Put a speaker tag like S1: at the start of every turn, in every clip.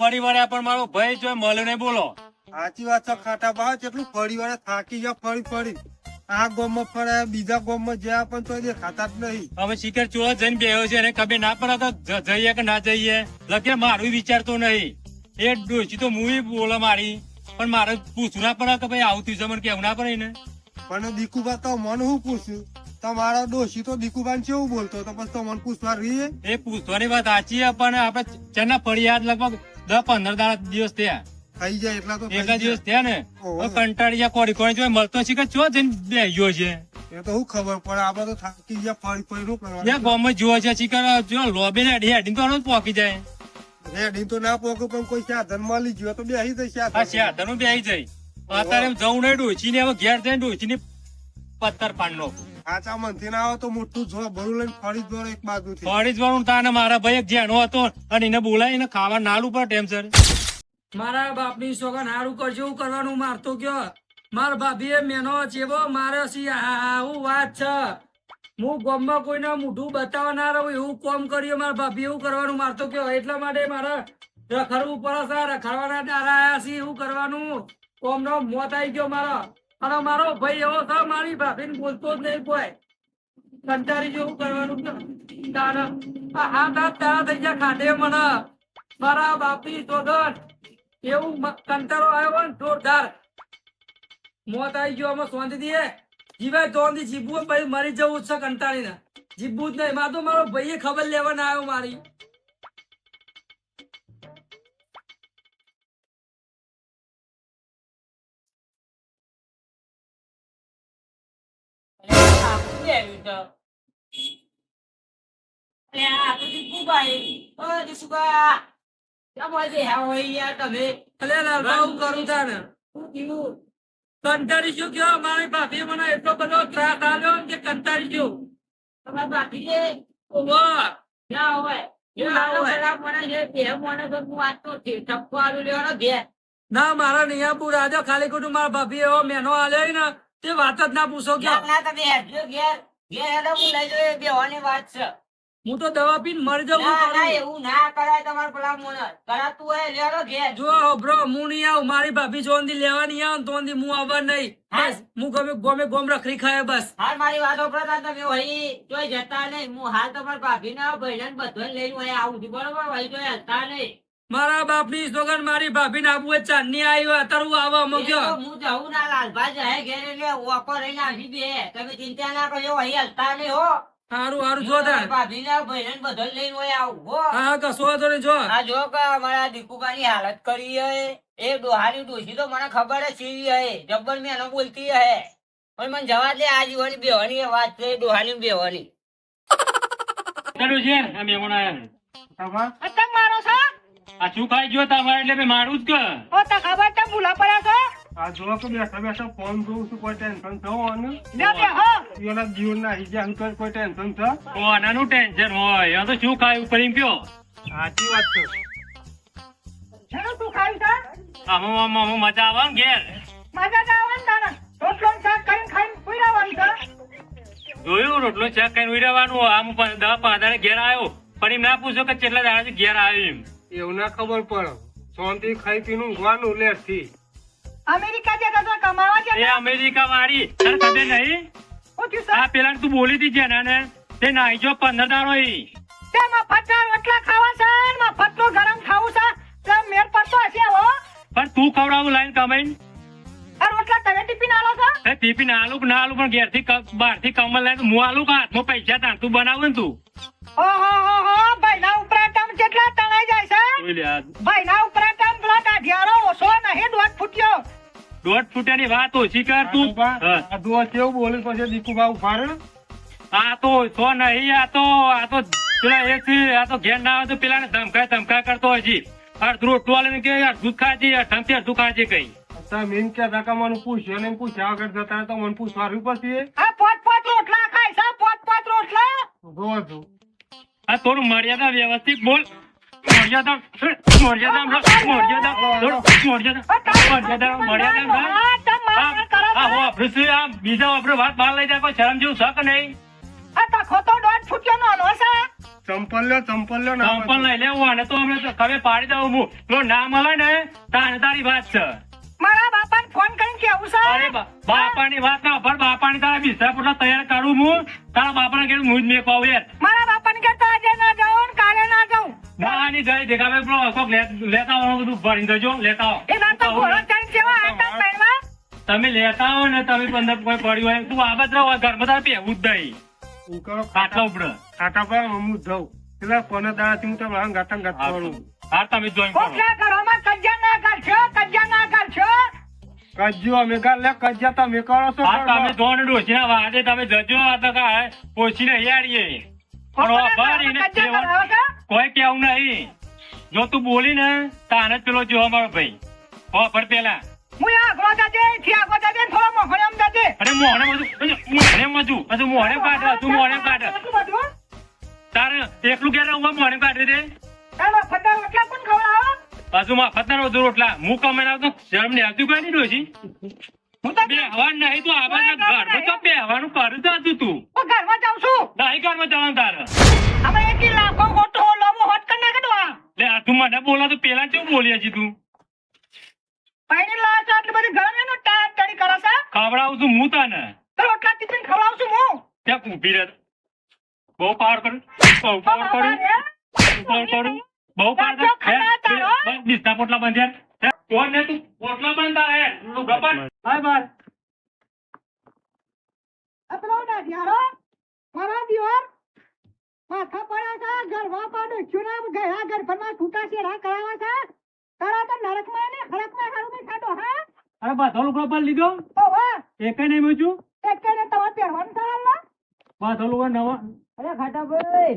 S1: ફરી વળ્યા પણ મારો ભાઈ જો મળ્યો નહીં બોલો.
S2: સાચી વાત છે ખાટા બા જેટલું ફરી વાળે થાકી ગયા ફરી ફરી. આ ગામમાં ફરે બીજા ગામમાં જ્યાં પણ તો ખાતા જ નહીં.
S1: હવે શિખર ચોળો જઈને બેહ્યો છે એને ખબર ના પડે તો જઈએ કે ના જઈએ? લગે મારું વિચારતો નહીં. એ ડોસી તો મુવી બોલે મારી પણ મારે પૂછવું ના પડે કે ભાઈ આવતી જમણ કેવું ના પડે ને
S2: પણ દીકુબા તો મને હું પૂછ્યું? તમારો ડોશી તો દીકુબાન કેવું બોલતો તો પછી તો મને પૂછવા રહીએ
S1: એ? પૂછવાની વાત સાચી પણ આપણે ચેના ફળિયાદ લગભગ દસ પંદર દાડા દિવસ થયા.
S2: થઈ જાય એટલા તો
S1: એક દિવસ થયા ને. કંટાળી જાય કોડી કોડી જોઈ મળતો શિખર ચો જઈને બેહ્યો છે.
S2: એ તો હું ખબર પડે આપડે તો થાકી ગયા ફરી ફરી શું
S1: ત્યાં
S2: કરવાનું
S1: ગામમાં જોવો છે ચીકર જો લોબી ને હેડી હેડી તો પોકી જાય.
S2: રેડી તો ના પોકે પણ કોઈ સાધન મળી ગયો તો બેસી જાય
S1: સાધન. શિયાળાનું બી આવી જાય. અત્યારે જવું નહીં ને હવે ઘેર જઈને ડોસી ની પાડ પાડનો
S2: સાચા મનથી ના આવે તો મોટું જો ભરું લઈને ફરી જ એક બાજુથી.
S1: ફળી જ વાળું તાને મારા ભાઈ એક જેનો હતો અને એને બોલાવીને ખાવા નાલું પર ટેમસર
S3: મારા બાપની સોગન હારું કરજો એવું કરવાનું મારતો કયો મારા ભાભીએ મેનો ચેવો મારે સી આવું વાત છે. હું ગામમાં કોઈને મોઢું બતાવવા ના રહું એવું કોમ કર્યું. મારા ભાભી એવું કરવાનું મારતો કયો એટલા માટે મારે રખડવું પડે છે. રખડવાના ડારા આયા છે એવું કરવાનું. કોમનો મોત આવી ગયો મારો. અને મારો ભાઈ એવો છે, મારી ભાભી બોલતો જ નહીં કોઈ. કંટાળી જેવું કરવાનું. તારે હાથ હાથ તારા થઈ ગયા ખાંડે મને. મારા બાપની શોધન. એવું કંટારો આવ્યો ને જોરદાર. મોત આવી ગયો આમાં સોંધી દઈએ. જીવાય તોંધી જીભું ભાઈ મરી જવું છે કંટાળીને. જીભું જ નહીં માં તો મારો ભાઈએ ખબર લેવા ના આવ્યો મારી. અલે લાલબા હું કરું તાને કંટાળી શું કયો મારી ભાભીએ મને એટલો બધો ત્રાસ આલ્યો ને કે કંટાળી ગયો ઓહો ના હોય ના મારા નિયાપુર રાજા ખાલી ખોટું મારા ભાભી એવો મેનો આલ્યો ને. તે વાત જ ના પૂછો કે હું તો દવા પીને મરી જાઉં છું કરું. જો બ્રો હું નહીં આવું. મારી ભાભી જોંદી લેવાની આવું તો હું આવવા નહીં. બસ હું ગમે ગમે ગોમ રખરી ખાય બસ.
S4: હાલ મારી વાતો પ્રતા તમે વહી જોઈ જતા નહીં. હું હાલ તમારા ભાભી ના ભાઈ બધો લઈને વહી આવું બરોબર વહી જોઈ હલતા નહીં.
S3: મારા બાપની સોગન મારી ભાભી ના આબુ ચાંદની આવ્યો અત્યારે હું આવવા
S4: એ
S3: મોક્યો.
S4: હું જાઉં ના લાલભા જાય ઘેર એટલે ઓકો રહીને આવી બે. તમે ચિંતા ના કરો વહી હલતા નહીં હો.
S3: સારું સારું જો તાર.
S4: ભાભી બહેન બધો લઈને વહી આવું હા.
S3: હા કશો વાંધો નહીં જો.
S4: આ જો કે અમારા દીકુબાની હાલત કરી હે. એ ડોહાની ડોશી તો મને ખબર જ સીવી હે. જબ્બર મેં એનો બોલતી હે. પણ મને જવા દે આ જીવાની બેવાની વાત છે ડોહાની બેવાની
S1: ચાલુ છે આ મહેમાન આયા આ શું ખાઈ ગયો તમારે? એટલે મેં મારું જ કે.
S5: ઓ તો ખબર તો ભૂલા પડ્યા છો?
S2: આ જો કે બેઠા બેઠા ફોન જોઉં છું કોઈ ટેન્શન
S5: લે બે હો.
S2: એના જીવન ના હિજા કોઈ કોઈ ટેન્શન છે
S1: કોનાનું ટેન્શન હોય. આ તો શું ખાય ઉપર એમ કયો?
S2: સાચી વાત છે.
S5: શેનું તું ખાઈ છે?
S1: આમાં આમાં આમાં મજા આવે ને ઘેર.
S5: મજા જ આવે ને તાને રોટલો શાક કરીને ખાઈને સુઈ રહેવાનું છે?
S1: જોયું રોટલો ચેક કરીને ઉડવાનું આમ પ- દસ પાંચ ઘેર આવ્યો. પણ એમ ના પૂછો કે કેટલા દાડાથી ઘેર આવ્યો એમ.
S2: એવું ના ખબર પડે. શાંતિ ખાઈ પીનું ગવાનું લેટથી
S5: અમેરિકા જતા તો કમાવા
S1: એ અમેરિકા વાળી તને ખબર નહીં? આ પેલા તું બોલી હતી જેના ને તે નાઈ જો પંદર દારો ઈ.
S5: તે મફતના રોટલા ખાવા છે ને મફતનું ગરમ ખાવું છે તે મેર પડતો હશે હો.
S1: પણ તું ખવડાવું લાઈન કમાઈ
S5: આ રોટલા તમે ટિફિન આલો છો
S1: એ ટીપી ના આલું ના આલું પણ ઘેરથી બહારથી કમલ લઈને હું આલું કે હાથમાં પૈસા તાણ તું બનાવું તું?
S5: ઓહો હો. તણાઈ જાય છે?
S1: ભાઈ
S5: ભાઈના ઉપરાંત પેલા કાઢિયારો ઓછો નહીં દોઢ ફૂટ્યો.
S1: દોઢ ફૂટિયાની વાત ઓછી કર તું. હા.
S2: આ કેવું બોલે પછી દીકુબા ઉફાડે
S1: આ તો ઓછો નહીં આ તો આ તો પેલા એ આ તો ઘેર ના આવે તો પેલા ને ધમકાય ધમકા કરતો હોય છે. અડધું રોટલું આલે ને કે અડધું ખાજે અડધું અડધું ખાજે કઈ.
S2: તમે એમ મને પૂછ્યો ને એમ પૂછ્યા વગર જતા તો મને પૂછવાનું પછી?
S5: આ પોત પોત રોટલા ખાય છે પોત પોત રોટલા.
S2: જોવો છું
S1: આ થોડું મર્યાદા વ્યવસ્થિત બોલ. મર્યાદા મર્યાદા મર્યાદા મર્યાદા મર્યાદા મર્યાદા
S5: હા, તમે મારા કરો છો.
S1: આ વાપરું છું આ બીજા વાપરું વાત બહાર લઈ જાય કોઈ શરમ જેવું છે નહીં?
S5: આ દોઢ ફૂટ્યો નાનો છે.
S2: ચંપલ લ્યો ચંપલ લ્યો ના
S1: ચંપલ લઈ લેવું અને તો અમે તો પાડી દઉં હું જો ના મળે ને તાને તારી વાત છે.
S5: મારા બાપાને ફોન કરીને કેવું છે?
S1: અરે બાપાની વાત ના પણ બાપાની તારા બિસ્તરા પોટલા તૈયાર કરું હું તારા બાપાને કેવું હું જ મેં કહું યાર
S5: મારા બાપાને કે આજે ના જાઉં કાલે ના જાઉં.
S1: નાની જઈ દેખા ભાઈ પેલો અશોક લે- લેતા આવો બધું ભરી દેજો લેતા આવો
S5: એ ના તો ઘોડો ચડી જેવા આટા પહેરવા?
S1: તમે લેતા આવો ને તમે પંદર કોઈ પડ્યું હોય તું આબાદ રહો ઘરમાં તારે પહેવું જ નહીં.
S2: કરો
S1: ખાટલા ઉપડે
S2: ખાટા પર હું જઉં. પેલા કોને દાડાથી હું તો વાહન ગાતા ગાતા કરું.
S1: હા તમે જોઈન કરો.
S5: કોકના ઘરોમાં કજ્જા ના કરશો કજ્જા ના કરશો.
S2: કજ્જો અમે ગાલ લે કજ્જા તમે કરો છો
S1: હા તમે. ધોન ડોસીના વાડે તમે જજો આ તો કાંઈ ઓછીને હિયાડીએ કોઈ કેવું નહીં. જો તું બોલી ને તાને જ પેલો જોવા મળો ભાઈ. વાપર પેલા.
S5: હું આગળ જાજે થી આગળ જાજે ને થોડો મોહણમ જાજે.
S1: અરે મોહને મજુ મોહને મજુ હજુ મોહને કાઢ તું કાઢ તારે એકલું હું કાઢી દે? હજુ માફત ના રોજ રોટલા. હું આવતો શરમ ને આવતી નહીં ડોસી
S5: હું તો
S1: નહીં તું આ બાજુ ઘરમાં તો કરું તો તું.
S5: ઘરમાં જાઉં છું.
S1: નહીં ઘરમાં જવાનું તારે.
S5: હવે એકી લાખો ગોટો લોબો હોટ કર ના કડવા
S1: લે આ તું મને બોલા તો પેલા કેવું બોલ્યા છી તું?
S5: પાણી લાવ છો આટલી બધી ગરમ એનો ટાટ ટડી કરો છે?
S1: ખવડાવું છું હું તને.
S5: તો રોટલા ટિફિન ખવડાવું છું હું.
S1: ત્યાં ઊભી રહે બહુ પાર કર. બહુ પાર કર. બહુ પાર બહુ પાર કરું? બસ દિસતા પોટલા બંધ યાર કોણ ને તું? પોટલા બંધ તારા તું ગપન બાય બાય.
S5: અપલોડ આ પેલો દાઢિયારો મારા દિવાર માથા પડ્યા છે ગરવા પાડો ચુરામ ગયા ગરફરમાં છૂટા શેરા કરાવા છે. તારા તો નરકમાં ને હરકમાં હારું નહીં ખાધો હા?
S1: અરે બાધો લુગડો પર લીધો.
S5: તો વાહ.
S1: એક નહીં મૂક્યું
S5: એક ને તમારે પહેરવાનું ચાલે
S1: બાધો લુગડો નવા.
S4: અરે ખાટા ભાઈ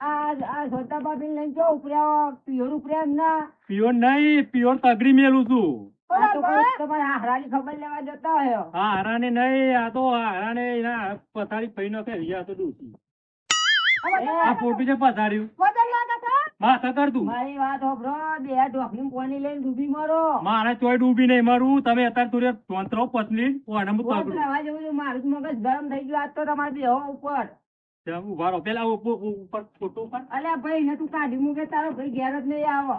S4: આ આ સોતા બાબી લઈને જો ઉપર્યા પિયોર ઉપર્યા ના
S1: પિયોર નહીં પિયોર તગડી મેલું છું.
S4: હારાની ખબર લેવા જતા
S1: હારાને નહીં આ તો હારાને પથારી ફઈ નો કે આ તો ડૂસી. આ છે પથાર્યું માથા કર તું
S4: મારી વાત હોભળો બે લઈને ડૂબી મરો.
S1: મારે ચોય ડૂબી નહીં મારું. તમે અત્યારે તુરે ચોંતરો પતલી હું
S4: કોક
S1: તગડું
S4: રહેવા જેવું મારું મગજ ગરમ થઈ ગયું. આજ તો તમારે બેહો ઉપર.
S1: ત્યાં ઊભા રહો. પેલા ઉપ- ઉપ- ઉપર ફોટો ઉપર.
S4: અલ્યા ભાઈ ને તું કાઢી મૂકે તારો ભાઈ ઘેર જ નહીં આવો.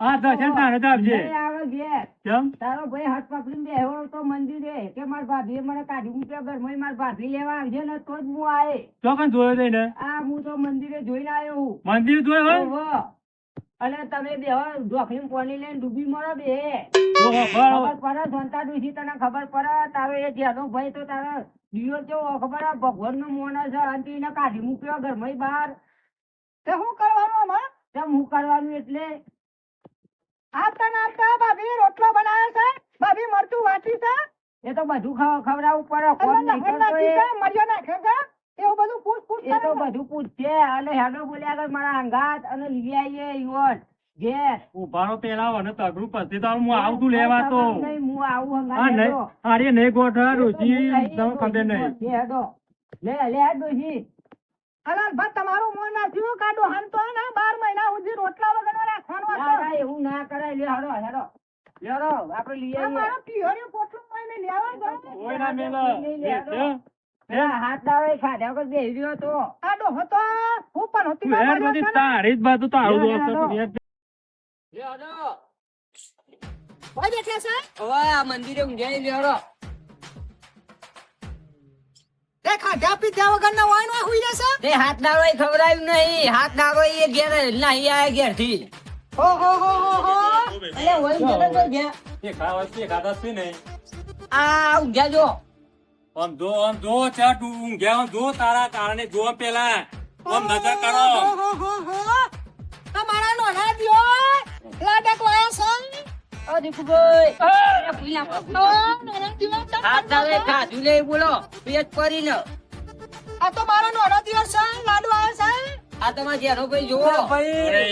S1: હા દર્શન ના રજા આપજે.
S4: આવે ઘેર.
S1: કેમ?
S4: તારો ભાઈ હાથ પકડીને બેહો તો મંદિરે કે માર ભાભીએ મને કાઢી મૂક્યો મય માર ભાભી લેવા આવજે ને તો જ હું આય.
S1: ચોકન જોયો જઈને
S4: આ હું તો મંદિરે જોઈને આવ્યો હું.
S1: મંદિર જોયો
S4: હો અને તમે બેહો ઢોકળી પાણી લઈને ડૂબી મરો બે. ખબર પડે ધનતા ડૂસી તને ખબર પડે. તારો એ જેનો ભાઈ તો તારો દિયો કેવો ખબર ભગવાન નો મોન છે અને એને કાઢી મૂક્યો ઘરમાં બહાર.
S5: તે હું કરવાનું આમાં?
S4: તેમ હું કરવાનું એટલે
S5: આપતા ના આપતા ભાભી રોટલો બનાવ્યો છે ભાભી મરચું વાટી છે
S4: એ તો બધું ખવડાવવું પડે નહીં
S5: નાખ્યો છે એવું બધું પૂછ પૂછ
S4: એ તો. બધું પૂછશે અને હેડો બોલ્યા આગળ મારા અંગાત અને લઈ આવીએ યુવન જે
S1: ઊભા રહો પેલા અને તગડું પછી તો હું આવું લેવા તો
S4: નહીં, હું આવું
S1: હા
S4: અંગાત
S1: નહીં
S4: હેડો.
S1: અરે નહીં ગોઠવા રોજી તમે ખબર નહીં
S4: હેડો. લે લે ડોશી.
S5: હલાલ ભા તમારું મોં નાખ્યું કાઢો. હાન તો ને બાર મહિના સુધી રોટલા વગર
S4: ના,
S5: હતું.
S4: ના, એવું ના કરાય. લે હેડો હેડો. હેડો આપણે લઈ આવીએ.
S5: મારો પિયોરિયો પોટલું કોઈને લેવા ગયો
S1: કોઈ ના મેલા.
S4: નહીં,
S1: એ,
S4: લેડો.
S1: એ,
S4: પેલા હાથ દાડો ખાધા વગર બેહી તો.
S5: આ ડોહો હું પણ હતી
S1: તું બધી તારી જ બાજુ તો આવું
S4: લે, લે,
S1: યાર.
S5: ભાઈ બેઠા છે
S4: હવે આ મંદિરે ઊંઘાઈ લેડો
S5: તે ખાધા પીધા વગર ના વાઈનમાં હુઈ જશે?
S4: તે હાથ દાડો ખવડાવ્યું નહીં. હાથ દાડો એ ઘેર નહીં આયા ઘેરથી
S5: હો હો હો હો. હો
S4: અલે વઈ ઘેર જ ઘેર
S1: એ ખાવા છે ખાતા છે ને?
S4: આ ઊંઘ્યા જો.
S1: આમ જો આમ જો ચા તું ઊંઘ્યા આમ જો તારા કારણે જો પેલા. આમ નજર કરો
S5: હો હો હો હો. તમારા નોના લાડક વાયા છે.
S4: ઓ દીપુભાઈ
S5: ઓ નોના દિયો
S4: હાથ દાડો ખાધું નહીં બોલો પેટ પડીને
S5: આ તો મારો નોનો દિવસ છે લાડુ આવ્યા છે.
S4: આ તમારા જેરો ભાઈ
S1: અરે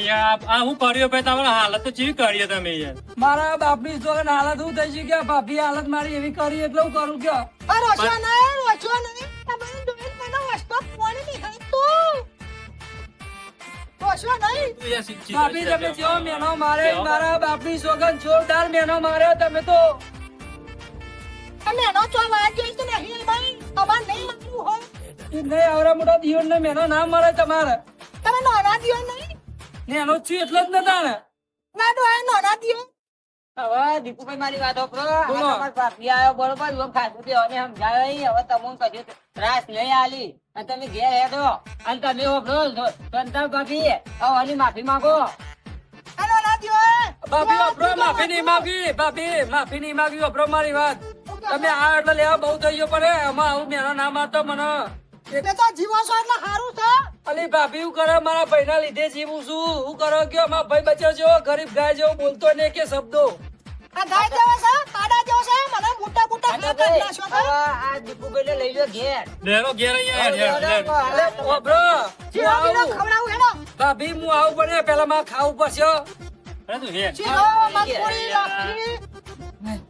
S1: આ હું કર્યો ભાઈ? તમારા હાલત તો ચીવી કરી તમે યાર?
S3: મારા બાપની હાલત હું થઈ છે કે ભાભી હાલત મારી એવી કરી એટલે હું કરું કે
S5: રોશો નહીં રોશો નહીં. રોશો નહીં.
S1: તું
S3: ભાભી તમે જેવો મેનો મારે મારા બાપની સોગન જોરદાર મેનો માર્યો તમે તો
S5: મેનો ચો વાગ્યો તો નહીં ભાઈ. તમારે નહીં
S3: મારું નહીં મોટા દિયોર ને મેનો ના મળે તમારે.
S5: તમે નાના દિયો નહીં.
S3: નેનો છું એટલે જ નતા ને
S5: ના ડોહા નાના દિયો
S4: હવે દીપુભાઈ મારી વાત. આ ભાભી આવ્યો બરોબર ખાધું પીવાનું સમજાયો હવે તમને કશું ત્રાસ નહીં આલી. અને તમે ઘેર હેડો. અને તમે સાંભળો, સંતાન ભાભી આવવાની માફી માંગો.
S5: નાના દિયો
S3: ભાભી અપરો માફી નહીં માંગી. ભાભી માફી નહીં માંગી અપરો મારી વાત. તમે આ એટલે લેવા બહુ થઈ ગયો પડે આમાં આવું મેનો ના મારતો મને.
S5: તો જીવો છો એટલે સારું છે.
S3: અલી ભાભી હું કરે? મારા ભાઈ ના લીધે જીવું છું. હું કરો ગયો મારા ભાઈ બચ્યો જેવો ગરીબ ગાય જેવો બોલતો ને કે શબ્દો.
S5: આ ગાય જેવો છે પાડા જેવો છે મને મોટા મોટા ઘા કરી નાખ્યો છે.
S4: હવે આ દીપુભાઈને લઈ લો ઘેર.
S1: લેરો ઘેર અહીંયા હેડ, હેડ, હેડ.
S3: અલે ઓબરો હું
S5: ચીરાવીને
S3: આવું.
S5: ખવડાવું હેડો.
S3: ભાભી હું આવું પડે પેલા મારે ખાવું પડશે
S1: અરે તું હેડ.
S5: ચીરો મગફળી લાપસી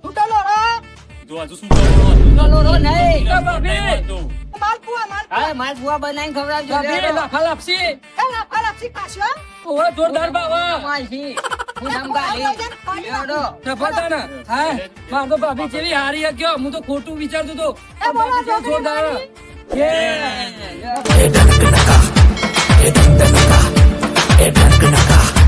S5: તૂટેલો રો.
S1: જો હજુ શું કરવાનું?
S4: લોલો નહીં.
S1: નહીં
S3: ભાભી.
S5: માલપુઆ માલપુઆ
S4: હા માર બનાવીને ખવડાવજો
S3: ભાભી
S4: લેડો.
S3: લાપસી.
S5: એ લાપસી ખાશો.
S3: ઓવે જોરદાર બાવા. ભાભી જેવી હારી ગયો હું તો ખોટું વિચારતો હતો.
S5: એ